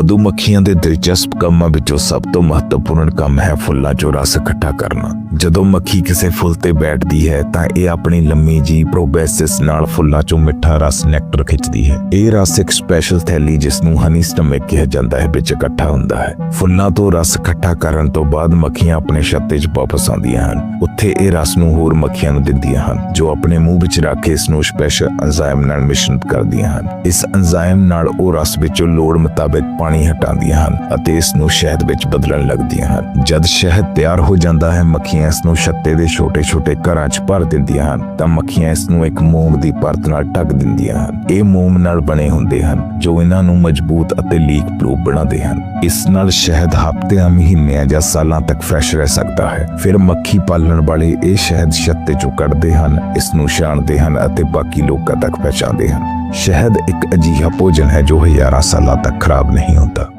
ਮਧੂਮੱਖੀਆਂ ਦੇ ਦਿਲਚਸਪ ਕੰਮਾਂ ਵਿੱਚੋਂ ਸਭ ਤੋਂ ਮਹੱਤਵਪੂਰਨ ਕੰਮ ਹੈ ਫੁੱਲਾਂ 'ਚੋਂ ਰਸ ਇਕੱਠਾ ਕਰਨਾ। ਜਦੋਂ ਮੱਖੀ ਕਿਸੇ ਫੁੱਲ ਤੇ ਬੈਠਦੀ ਹੈ, ਤਾਂ ਇਹ ਆਪਣੀ ਲੰਮੀ ਜੀ ਪ੍ਰੋਬੈਸਿਸ ਨਾਲ ਫੁੱਲਾਂ 'ਚੋਂ ਮਿੱਠਾ ਰਸ ਨੈਕਟਰ ਖਿੱਚਦੀ ਹੈ। ਇਹ ਰਸ ਇੱਕ ਸਪੈਸ਼ਲ ਥੈਲੀ ਜਿਸ ਨੂੰ ਹਨੀ ਸਟਮਕ ਕਿਹਾ ਜਾਂਦਾ ਹੈ, ਵਿੱਚ ਇਕੱਠਾ ਹੁੰਦਾ ਹੈ। ਫੁੱਲਾਂ ਤੋਂ ਰਸ ਇਕੱਠਾ ਕਰਨ ਤੋਂ ਬਾਅਦ ਮੱਖੀਆਂ ਆਪਣੇ ਛੱਤੇ 'ਚ ਵਾਪਸ ਆਉਂਦੀਆਂ ਹਨ। ਉੱਥੇ ਇਹ ਰਸ ਨੂੰ ਹੋਰ ਮੱਖੀਆਂ ਨੂੰ ਦਿੰਦੀਆਂ ਹਨ, ਜੋ ਆਪਣੇ ਮੂੰਹ ਵਿੱਚ ਰੱਖ ਕੇ ਇਸ ਨੂੰ ਸਪੈਸ਼ਲ ਐਂਜ਼ਾਈਮ ਨਾਲ ਮਿਸ਼ਰਤ ਕਰਦੀਆਂ ਹਨ। ਇਸ ਐਂਜ਼ਾਈਮ ਨਾਲ ਉਹ ਰਸ ਵਿੱਚੋਂ ਲੋੜ ਮੁਤਾਬਕ ਪਾਣੀ ਹਟਾਉਂਦੀਆਂ ਹਨ ਅਤੇ ਇਸ ਨੂੰ ਸ਼ਹਿਦ ਵਿੱਚ ਬਦਲਣ ਲੱਗਦੀਆਂ ਹਨ। ਜਦ ਸ਼ਹਿਦ ਤਿਆਰ ਹੋ ਜਾਂਦਾ ਹੈ, ਮੱਖੀਆਂ ਇਸ ਨੂੰ ਛੱਤੇ ਦੇ ਛੋਟੇ-ਛੋਟੇ ਘਰਾਂ 'ਚ ਭਰ ਦਿੰਦੀਆਂ ਹਨ, ਤਾਂ ਮੱਖੀਆਂ ਇਸ ਨੂੰ ਇੱਕ ਮੋਮ ਦੀ ਪਰਤ ਨਾਲ ਢੱਕ ਦਿੰਦੀਆਂ ਹਨ। ਇਹ ਮੋਮ ਨਾਲ ਬਣੇ ਹੁੰਦੇ ਹਨ, ਜੋ ਇਹਨਾਂ ਨੂੰ ਮਜ਼ਬੂਤ ਅਤੇ ਲੀਕ ਪ੍ਰੂਫ ਬਣਾਉਂਦੇ ਹਨ। ਇਸ ਨਾਲ ਸ਼ਹਿਦ ਹਫ਼ਤਿਆਂ, ਮਹੀਨਿਆਂ ਜਾਂ ਸਾਲਾਂ ਤੱਕ ਫਰੈਸ਼ ਰਹਿ ਸਕਦਾ ਹੈ। ਫਿਰ ਮੱਖੀ ਪਾਲਣ ਵਾਲੇ ਇਹ ਸ਼ਹਿਦ ਛੱਤੇ 'ਚੋਂ ਕੱਢਦੇ ਹਨ, ਇਸ ਨੂੰ ਛਾਣਦੇ ਹਨ ਅਤੇ ਬਾਕੀ ਲੋਕਾਂ ਤੱਕ ਪਹੁੰਚਾਉਂਦੇ ਹਨ। ਸ਼ਹਿਦ ਇੱਕ ਅਜੀਹਾ ਭੋਜਨ ਹੈ ਜੋ ਹਜ਼ਾਰਾਂ ਸਾਲਾਂ ਤੱਕ ਖਰਾਬ ਨਹੀਂ ਹੁੰਦਾ